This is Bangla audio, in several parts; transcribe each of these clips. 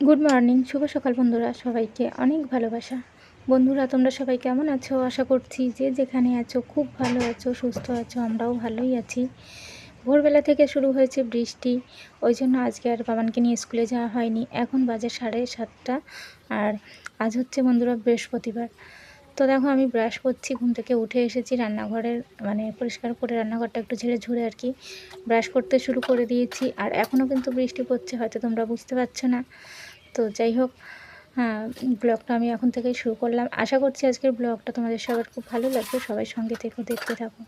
গুড মর্নিং শুভ সকাল বন্ধুরা। সবাইকে অনেক ভালোবাসা। বন্ধুরা, তোমরা সবাই কেমন আছো? আশা করছি যে যেখানে আছো, খুব ভালো আছো, সুস্থ আছো, আমরাও ভালোই আছি। ভোরবেলা থেকে শুরু হয়েছে বৃষ্টি। ওই জন্য আজকে আর বাবানকে নিয়ে স্কুলে যাওয়া হয়নি। এখন বাজে সাড়ে সাতটা। আর আজ হচ্ছে বন্ধুরা বৃহস্পতিবার। তো দেখো, আমি ব্রাশ করছি, ঘুম থেকে উঠে এসেছি। রান্নাঘরের মানে পরিষ্কার করে রান্নাঘরটা একটু ঝেড়ে ঝুড়ে আর কি ব্রাশ করতে শুরু করে দিয়েছি। আর এখনও কিন্তু বৃষ্টি পড়ছে, হয়তো তোমরা বুঝতে পারছ না। তো যাই হোক হ্যাঁ ব্লগটা আমি এখন থেকেই শুরু করলাম। আশা করছি আজকের ব্লগটা তোমাদের সবার খুব ভালো লাগবে। সবাই সঙ্গে থেকেও দেখতে থাকো।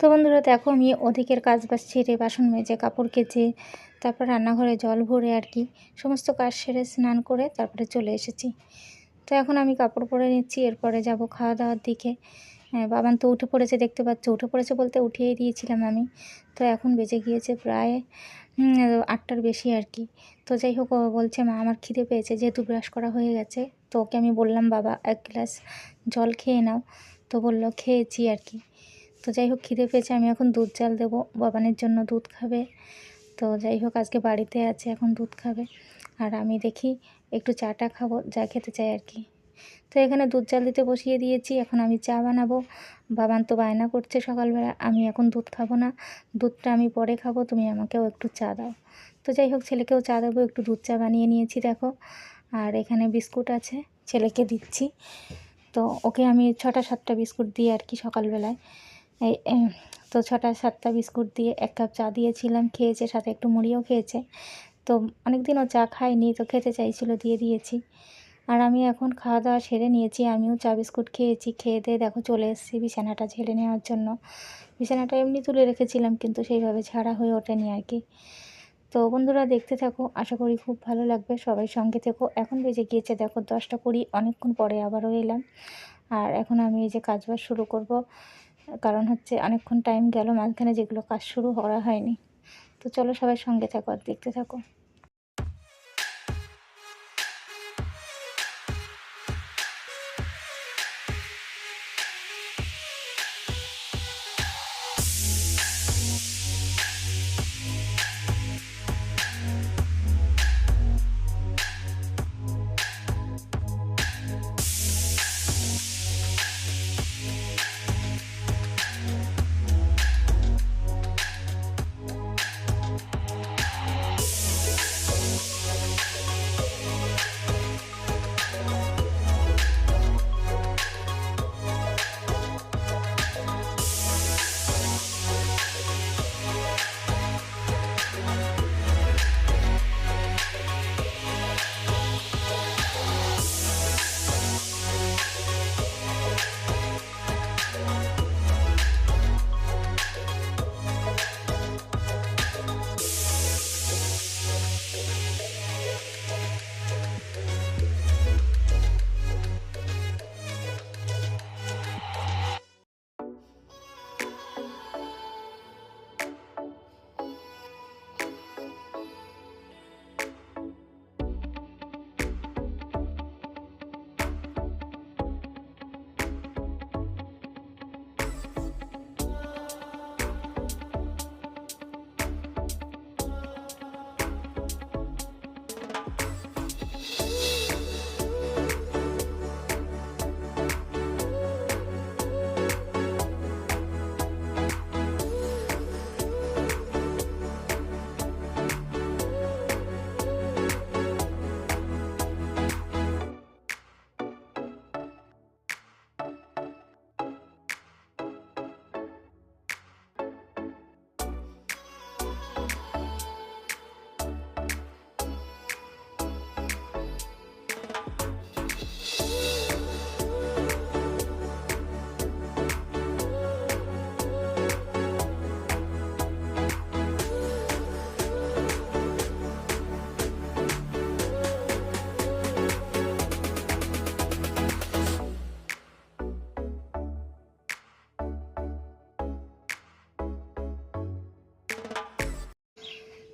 তো বন্ধুরা দেখো, আমি ওদিকের কাজ বাজ ছেড়ে বাসন মেজে কাপড় কেচে, তারপর রান্নাঘরে জল ভরে আর কি সমস্ত কাজ সেরে স্নান করে তারপরে চলে এসেছি। তো এখন আমি কাপড় পরে নিচ্ছি, এরপরে যাব খাওয়া দাওয়ার দিকে। হ্যাঁ বাবান তো উঠে পড়েছে, দেখতে পাচ্ছ, উঠে পড়েছে বলতে উঠিয়েই দিয়েছিলাম আমি। তো এখন বেজে গিয়েছে প্রায় আটটার বেশি আর কি। তো যাই হোক বলছে, মা, আমার খিদে পেয়েছে, যেহেতু ব্রাশ করা হয়ে গেছে, তো ওকে আমি বললাম, বাবা, এক গ্লাস জল খেয়ে নাও। তো বলল, খেয়েছি আর কি। তো যাই হোক খিদে পেয়েছে, আমি এখন দুধ চাল দেবো। বাবানের জন্য দুধ খাবে। তো যাই হোক, আজকে বাড়িতে আছে, এখন দুধ খাবে। আর আমি দেখি একটু চাটা খাব, যা খেতে চাই আর কি। তো এখানে দুধ চাল দিতে বসিয়ে দিয়েছি, এখন আমি চা বানাবো। বাবান তো বায়না করছে সকালবেলা, আমি এখন দুধ খাব না। দুধটা আমি পরে খাব, তুমি আমাকেও একটু চা দাও। তো যাই হোক, ছেলেকেও চা দেবো, একটু দুধ চা বানিয়ে নিয়েছি, দেখো। আর এখানে বিস্কুট আছে, ছেলেকে দিচ্ছি। তো ওকে আমি ছটা সাতটা বিস্কুট দিই আর কি সকালবেলায়। তো ছটা সাতটা বিস্কুট দিয়ে এক কাপ চা দিয়েছিলাম, খেয়েছে, সাথে একটু মুড়িও খেয়েছে। তো অনেক দিনও চা খাইনি, তো খেতে চাইছিল, দিয়ে দিয়েছি। আর আমি এখন খাওয়া দাওয়া সেরে নিয়েছি, আমিও চা বিস্কুট খেয়েছি, খেয়ে দিয়ে দেখো চলে এসেছি বিছানাটা ঝেড়ে নেওয়ার জন্য। বিছানাটা এমনি তুলে রেখেছিলাম, কিন্তু সেইভাবে ছাড়া হয়ে ওঠেনি আর কি। তো বন্ধুরা, দেখতে থাকো, আশা করি খুব ভালো লাগবে, সবাই সঙ্গে থেকো। এখন বেজে গিয়েছে, দেখো দশটা কুড়ি, অনেকক্ষণ পরে আবারও এলাম। আর এখন আমি এই যে কাজবাজ শুরু করব। কারণ হচ্ছে অনেকক্ষণ টাইম গেল, মাঝখানে যেগুলো কাজ শুরু করা হয়নি। তো চলো সবাই সঙ্গে থাকো আর দেখতে থাকো।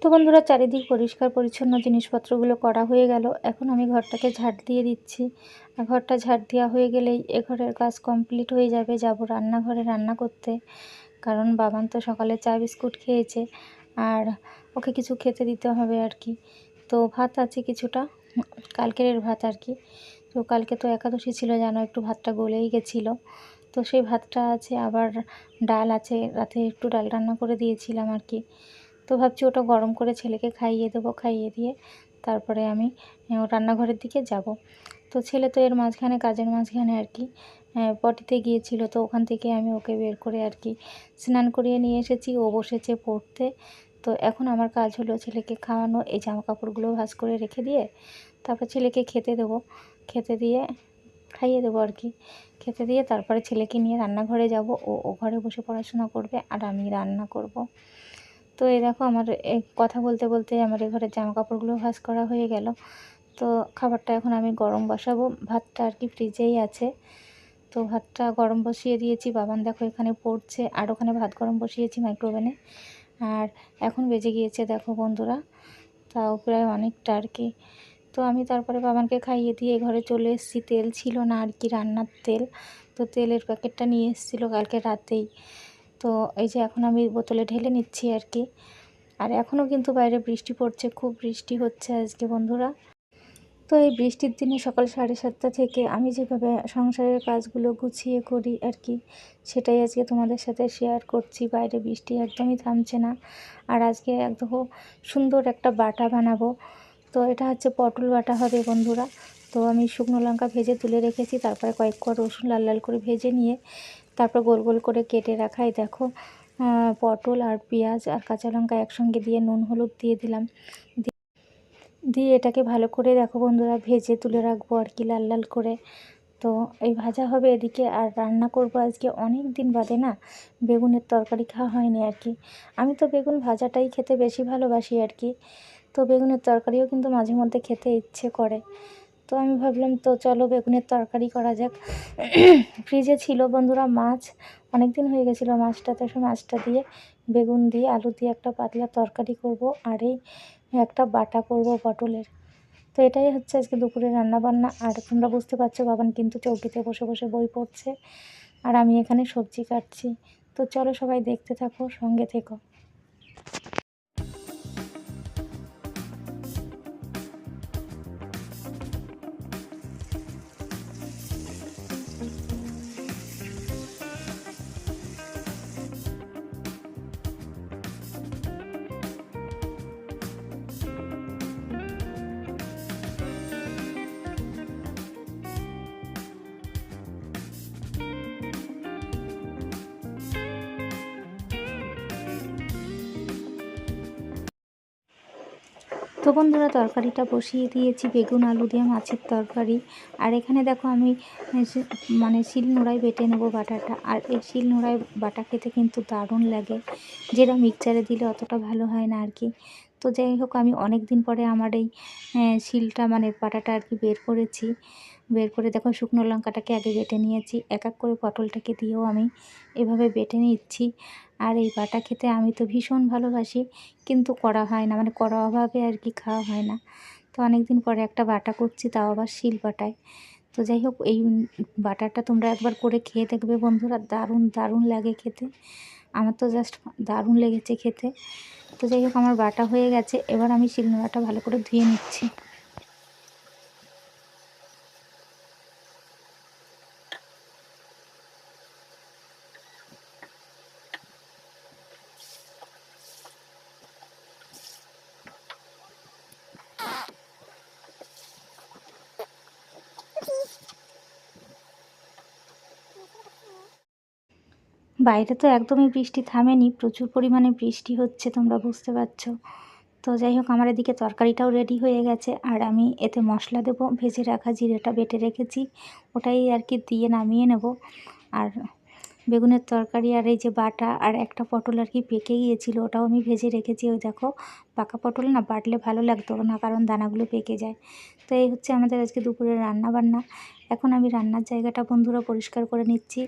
তো বন্ধুরা, চারিদিক পরিষ্কার পরিচ্ছন্ন জিনিসপত্রগুলো করা হয়ে গেল। এখন আমি ঘরটাকে ঝাড় দিয়ে দিচ্ছি। ঘরটা ঝাড় দেওয়া হয়ে গেলেই এ ঘরের কাজ কমপ্লিট হয়ে যাবে যাব রান্নাঘরে রান্না করতে। কারণ বাবান তো সকালে চা বিস্কুট খেয়েছে। আর ওকে কিছু খেতে দিতে হবে আর কি। তো ভাত আছে কিছুটা, কালকের ভাত আর কি। তো কালকে তো একাদশী ছিল, জানো, একটু ভাতটা গলেই গেছিল। তো সেই ভাতটা আছে, আবার ডাল আছে, রাতে একটু ডাল রান্না করে দিয়েছিলাম আর কি। তো ভাবছি ওটা গরম করে ছেলেকে খাইয়ে দেবো, খাইয়ে দিয়ে তারপরে আমি রান্নাঘরের দিকে যাব। তো ছেলে তো এর মাঝখানে, কাজের মাঝখানে আর কি পটিতে গিয়েছিল তো ওখান থেকে আমি ওকে বের করে আর কি স্নান করিয়ে নিয়ে এসেছি। ও বসেছে পড়তে। তো এখন আমার কাজ হলো ছেলেকে খাওয়ানো, এই জামা কাপড়গুলো ভাজ করে রেখে দিয়ে তারপর ছেলেকে খেতে দেবো। খেতে দিয়ে খাইয়ে দেবো আর কি। খেতে দিয়ে তারপরে ছেলেকে নিয়ে রান্নাঘরে যাব। ও ও ঘরে বসে পড়াশোনা করবে আর আমি রান্না করব। তো এই দেখো আমার কথা বলতে বলতে আমার এই ঘরের জামা কাপড়গুলো ভাঁজ করা হয়ে গেল। তো খাবারটা এখন আমি গরম বসাবো। ভাতটা আর কি ফ্রিজেই আছে। তো ভাতটা গরম বসিয়ে দিয়েছি। বাবান দেখো এখানে পড়ছে। আর ওখানে ভাত গরম বসিয়েছি মাইক্রোওভেনে আর এখন বেজে গিয়েছে দেখো বন্ধুরা। তাও প্রায় অনেকটা আর কি। তো আমি তারপরে বাবানকে খাইয়ে দিয়ে ঘরে চলে এসেছি। তেল ছিল না আর কি রান্নার তেল। তো তেলের প্যাকেটটা নিয়ে এসেছিল কালকে রাতেই। তো এই যে এখন আমি বোতলে ঢেলে নিচ্ছি আর কি। আর এখনও কিন্তু বাইরে বৃষ্টি পড়ছে, খুব বৃষ্টি হচ্ছে আজকে বন্ধুরা। তো এই বৃষ্টির দিনে সকাল সাড়ে সাতটা থেকে আমি যেভাবে সংসারের কাজগুলো গুছিয়ে করি আর কি, সেটাই আজকে তোমাদের সাথে শেয়ার করছি। বাইরে বৃষ্টি একদমই থামছে না। আর আজকে একদম সুন্দর একটা বাটা বানাবো। তো এটা হচ্ছে পটল বাটা হবে বন্ধুরা। তো আমি শুকনো লঙ্কা ভেজে তুলে রেখেছি, তারপরে কয়েক কোয়া রসুন লাল লাল করে ভেজে নিয়ে তারপর গোল গোল করে কেটে রাখাই দেখো পটল আর পেঁয়াজ আর কাঁচা লঙ্কা একসঙ্গে দিয়ে নুন, হলুদ দিয়ে দিলাম। দিয়ে এটাকে ভালো করে দেখো বন্ধুরা ভেজে তুলে রাখব আর কি লাল লাল করে। তো এই ভাজা হবে এদিকে আর রান্না করব আজকে অনেক দিন বাদে না, বেগুনের তরকারি খাওয়া হয়নি আর কি। আমি তো বেগুন ভাজাটাই খেতে বেশি ভালোবাসি আর কি। তো বেগুনের তরকারিও কিন্তু মাঝে মধ্যে খেতে ইচ্ছে করে। তো আমি ভাবলাম, তো চলো বেগুনের তরকারি করা যাক। ফ্রিজে ছিল বন্ধুরা মাছ অনেক দিন হয়ে গেছিল মাছটা তো সে মাছটা দিয়ে, বেগুন দিয়ে, আলু দিয়ে একটা পাতলা তরকারি করব আর এই একটা বাটা করব পটলের। তো এটাই হচ্ছে আজকে দুপুরে রান্না বান্না আর তোমরা বুঝতে পারছ, বাবান কিন্তু চৌকিতে বসে বসে বই পড়ছে আর আমি এখানে সবজি কাটছি। তো চলো সবাই দেখতে থাকো, সঙ্গে থেকো। তো বন্ধুরা, তরকারিটা বসিয়ে দিয়েছি, বেগুন, আলু দিয়ে মাছের তরকারি। আর এখানে দেখো আমি মানে শিল নোড়ায় বেটে নেব বাটাটা। আর এই শিল নোড়ায় বাটা খেতে কিন্তু দারুণ লাগে। যেটা মিক্সচারে দিলে অতটা ভালো হয় না আর কি তো যাই হোক, আমি অনেক দিন পরে আমার এই শিলটা মানে বাটাটা আর কি বের করেছি। বের করে দেখো শুকনো লঙ্কাটাকে আগে বেটে নিয়েছি। এক এক করে পটলটাকে দিয়েও আমি এভাবে বেটে নিচ্ছি। আর এই বাটা খেতে আমি তো ভীষণ ভালোবাসি, কিন্তু করা হয় না মানে করা অভাবে আর কি খাওয়া হয় না। তো অনেক দিন পরে একটা বাটা করছি, তাও আবার শিল বাটায়। তো যাই হোক, এই বাটাটা তোমরা একবার করে খেয়ে দেখবে বন্ধুরা, দারুণ দারুণ লাগে খেতে। আমার তো জাস্ট দারুণ লেগেছে খেতে। তো যাই হোক, আমার বাটা হয়ে গেছে, এবার আমি শিলনোড়াটা ভালো করে ধুয়ে নিচ্ছি। বাইরে তো একদমই বৃষ্টি থামেনি, প্রচুর পরিমাণে বৃষ্টি হচ্ছে, তোমরা বুঝতে পারছ। তো যাই হোক, আমার এদিকে তরকারিটাও রেডি হয়ে গেছে, আর আমি এতে মশলা দেবো, ভেজে রাখা জিরেটা বেটে রেখেছি, ওটাই আর কি দিয়ে নামিয়ে নেব। আর বেগুনের তরকারি আর এই যে বাটা আর একটা পটল আর কি পেকে গিয়েছিল, ওটাও আমি ভেজে রেখেছি। ওই দেখো, পাকা পটল না বাটলে ভালো লাগতো না, কারণ দানাগুলো পেকে যায়। তো এই হচ্ছে আমাদের আজকে দুপুরের রান্না বান্না এখন আমি রান্নার জায়গাটা বন্ধুরা পরিষ্কার করে নিচ্ছি।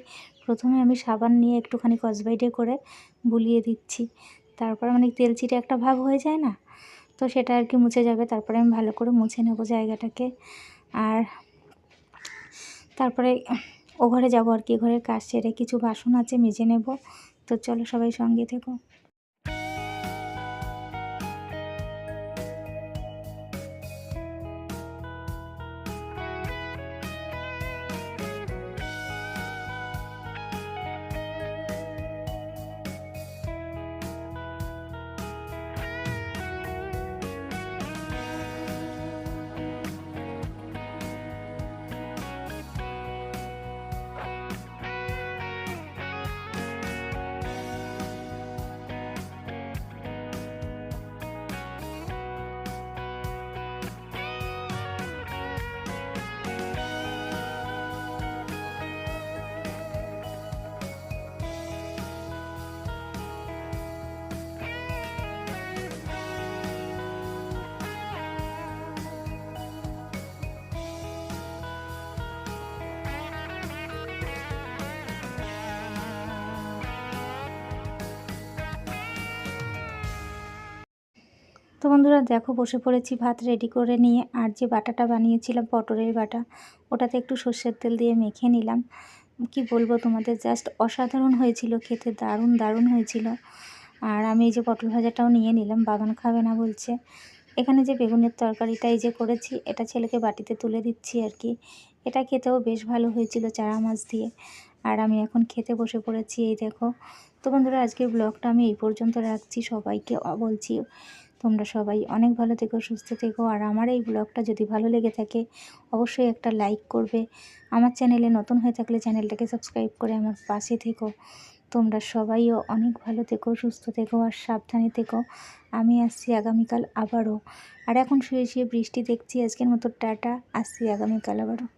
প্রথমে আমি সাবান নিয়ে একটুখানি কসবাইডে করে বুলিয়ে দিচ্ছি। তারপরে মানে তেল চিটে একটা ভাব হয়ে যায় না, তো সেটা আর কি মুছে যাবে। তারপরে আমি ভালো করে মুছে নেব জায়গাটাকে। আর তারপরে ও ঘরে যাব আর কি, ঘরের কাজ সেরে কিছু বাসন আছে, মেজে নেব। তো চলো সবাই সঙ্গে থেকো। তো বন্ধুরা দেখো বসে পড়েছি ভাত রেডি করে নিয়ে, আর যে বাটাটা বানিয়েছিলাম, পটলের বাটা, ওটাতে একটু সর্ষের তেল দিয়ে মেখে নিলাম। কি বলব তোমাদের জাস্ট অসাধারণ হয়েছিল, খেতে দারুণ দারুণ হয়েছিল। আর আমি এই যে পটল ভাজাটাও নিয়ে নিলাম, বাগান খাবে না বলছে। এখানে যে বেগুনের তরকারিটা এই যে করেছি, এটা ছেলেকে বাটিতে তুলে দিচ্ছি আর কি। এটা খেতেও বেশ ভালো হয়েছিল চারা মাছ দিয়ে। আর আমি এখন খেতে বসে পড়েছি, এই দেখো। তো বন্ধুরা, আজকের ব্লগটা আমি এই পর্যন্ত রাখছি, সবাইকে বলছি তোমরা সবাই অনেক ভালো থেকো, সুস্থ থেকো। আর আমার এই ব্লগটা যদি ভালো লেগে থাকে, অবশ্যই একটা লাইক করবে। আমার চ্যানেলে নতুন হয়ে থাকলে চ্যানেলটাকে সাবস্ক্রাইব করে আমার পাশে থেকো। তোমরা সবাইও অনেক ভালো থেকো, সুস্থ থেকো আর সাবধানে থেকো। আমি আসছি আগামীকাল আবারও। আর এখন শুয়ে শুয়ে বৃষ্টি দেখছি, আজকের মতো টাটা, আসছি আগামীকাল আবারও।